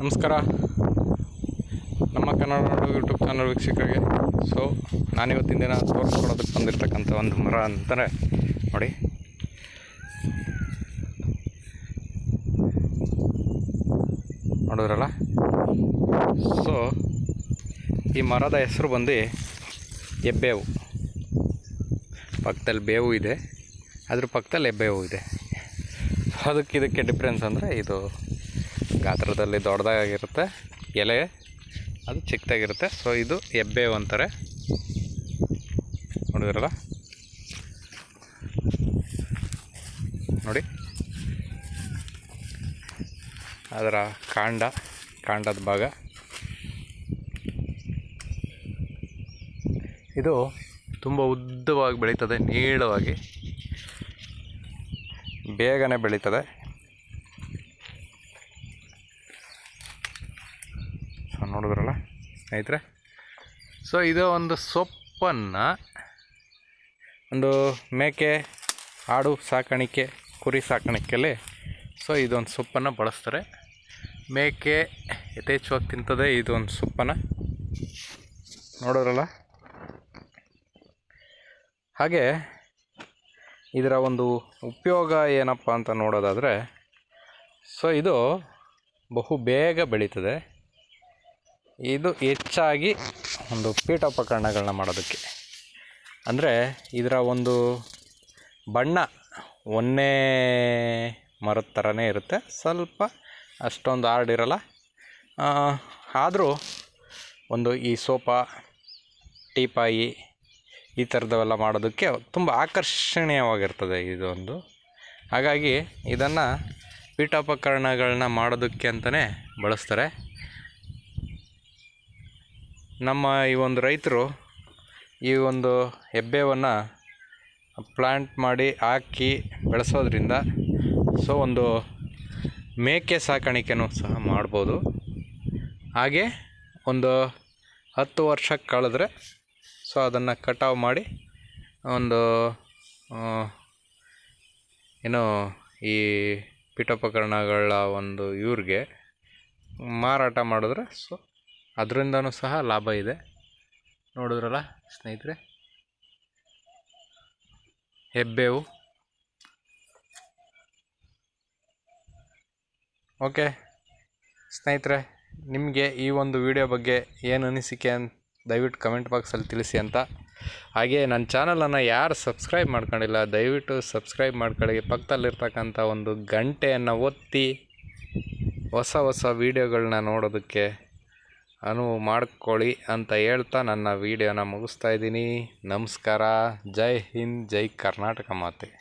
ನಮಸ್ಕಾರ. ನಮ್ಮ ಕನ್ನಡ ನಾಡು YouTube channel ವೀಕ್ಷಕರಿಗೆ. ಸೊ ನಾನಿವತ್ತಿನ ದಿನ ತೋರಿಸ್ಕೊಡೋದಕ್ಕೆ ಬಂದಿರತಕ್ಕಂಥ ಒಂದು ಮರ ಅಂತಾರೆ ನೋಡಿ. ನೋಡಿದ್ರಲ್ಲ? ಸೊ ಈ ಮರದ ಹೆಸರು ಬಂದು ಎಬ್ಬೇವು. ಪಕ್ಕದಲ್ಲಿ ಬೇವು ಇದೆ. ಅದ್ರ ಪಕ್ಕದಲ್ಲಿ ಎಬ್ಬೇವು ಇದೆ. ಅದಕ್ಕೆ ಇದಕ್ಕೆ ಡಿಫ್ರೆನ್ಸ್ ಅಂದರೆ ಇದು ಗಾತ್ರದಲ್ಲಿ ದೊಡ್ಡದಾಗಿರುತ್ತೆ. ಎಲೆ ಅದು ಚಿಕ್ಕದಾಗಿರುತ್ತೆ. ಸೊ ಇದು ಎಬ್ಬೇವು ಅಂತಾರೆ. ನೋಡಿದ್ರಲ್ಲ? ನೋಡಿ. ಅದರ ಕಾಂಡ, ಕಾಂಡದ ಭಾಗ. ಇದು ತುಂಬ ಉದ್ದವಾಗಿ ಬೆಳೀತದೆ, ನೀಳವಾಗಿ. ಬೇಗನೆ ಬೆಳೀತದೆ ಸೊ ನೋಡಿದ್ರಲ್ಲ ಸ್ನೇಹಿತರೆ? ಸೊ ಇದು ಒಂದು ಸೊಪ್ಪನ್ನು ಒಂದು ಮೇಕೆ ಆಡು ಸಾಕಾಣಿಕೆ ಕುರಿ ಸಾಕಾಣಿಕೆಯಲ್ಲಿ ಸೊ ಇದೊಂದು ಸೊಪ್ಪನ್ನು ಬಳಸ್ತಾರೆ. ಮೇಕೆ ಯಥೇಚ್ಛವಾಗಿ ತಿಂತದೆ ಇದೊಂದು ಸೊಪ್ಪನ್ನು ನೋಡೋರಲ್ಲ ಹಾಗೆ ಇದರ ಒಂದು ಉಪಯೋಗ ಏನಪ್ಪ ಅಂತ ನೋಡೋದಾದರೆ ಸೊ ಇದು ಬಹು ಬೇಗ ಬೆಳೀತದೆ. ಇದು ಹೆಚ್ಚಾಗಿ ಒಂದು ಪೀಠೋಪಕರಣಗಳನ್ನ ಮಾಡೋದಕ್ಕೆ. ಅಂದರೆ ಇದರ ಒಂದು ಬಣ್ಣ ಒಂದೇ ಮರದ ಥರನೇ ಇರುತ್ತೆ. ಸ್ವಲ್ಪ ಅಷ್ಟೊಂದು ಹಾರ್ಡ್ ಇರಲ್ಲ. ಆದರೂ ಒಂದು ಈ ಸೋಫಾ ಟೀಪಾಯಿ ಈ ಥರದವೆಲ್ಲ ಮಾಡೋದಕ್ಕೆ ತುಂಬ ಆಕರ್ಷಣೀಯವಾಗಿರ್ತದೆ ಇದೊಂದು. ಹಾಗಾಗಿ ಇದನ್ನು ಪೀಠೋಪಕರಣಗಳನ್ನ ಮಾಡೋದಕ್ಕೆ ಅಂತಲೇ ಬಳಸ್ತಾರೆ. ನಮ್ಮ ಈ ಒಂದು ರೈತರು ಈ ಒಂದು ಹೆಬ್ಬೇವನ್ನು ಪ್ಲ್ಯಾಂಟ್ ಮಾಡಿ ಹಾಕಿ ಬೆಳೆಸೋದ್ರಿಂದ ಸೊ ಒಂದು ಮೇಕೆ ಸಾಕಾಣಿಕೆನೂ ಸಹ ಮಾಡ್ಬೋದು. ಹಾಗೆ ಒಂದು ಹತ್ತು ವರ್ಷ ಕಳೆದ್ರೆ ಸೊ ಅದನ್ನು ಕಟಾವು ಮಾಡಿ ಒಂದು ಏನು ಈ ಪೀಠೋಪಕರಣಗಳ ಒಂದು ಇವ್ರಿಗೆ ಮಾರಾಟ ಮಾಡಿದ್ರೆ ಸೊ ಅದರಿಂದನೂ ಸಹ ಲಾಭ ಇದೆ. ನೋಡಿದ್ರಲ್ಲ ಸ್ನೇಹಿತರೆ? ಹೆಬ್ಬೇವು. ಓಕೆ. ಸ್ನೇಹಿತರೆ, ನಿಮಗೆ ಈ ಒಂದು ವಿಡಿಯೋ ಬಗ್ಗೆ ಏನು ಅನಿಸಿಕೆ ಅಂತ ದಯವಿಟ್ಟು ಕಮೆಂಟ್ ಬಾಕ್ಸಲ್ಲಿ ತಿಳಿಸಿ ಅಂತ. ಹಾಗೆ ನನ್ನ ಚಾನಲನ್ನು ಯಾರು ಸಬ್ಸ್ಕ್ರೈಬ್ ಮಾಡ್ಕೊಂಡಿಲ್ಲ, ದಯವಿಟ್ಟು ಸಬ್ಸ್ಕ್ರೈಬ್ ಮಾಡ್ಕೊಳ್ಳಿ. ಪಕ್ಕದಲ್ಲಿರ್ತಕ್ಕಂಥ ಒಂದು ಗಂಟೆಯನ್ನು ಒತ್ತಿ ಹೊಸ ಹೊಸ ವೀಡಿಯೋಗಳನ್ನ ನೋಡೋದಕ್ಕೆ ಅನುವು ಮಾಡ್ಕೊಳ್ಳಿ ಅಂತ ಹೇಳ್ತಾ ನನ್ನ ವೀಡಿಯೋನ ಮುಗಿಸ್ತಾ ಇದ್ದೀನಿ. ನಮಸ್ಕಾರ. ಜೈ ಹಿಂದ್ ಜೈ ಕರ್ನಾಟಕ ಮಾತೆ.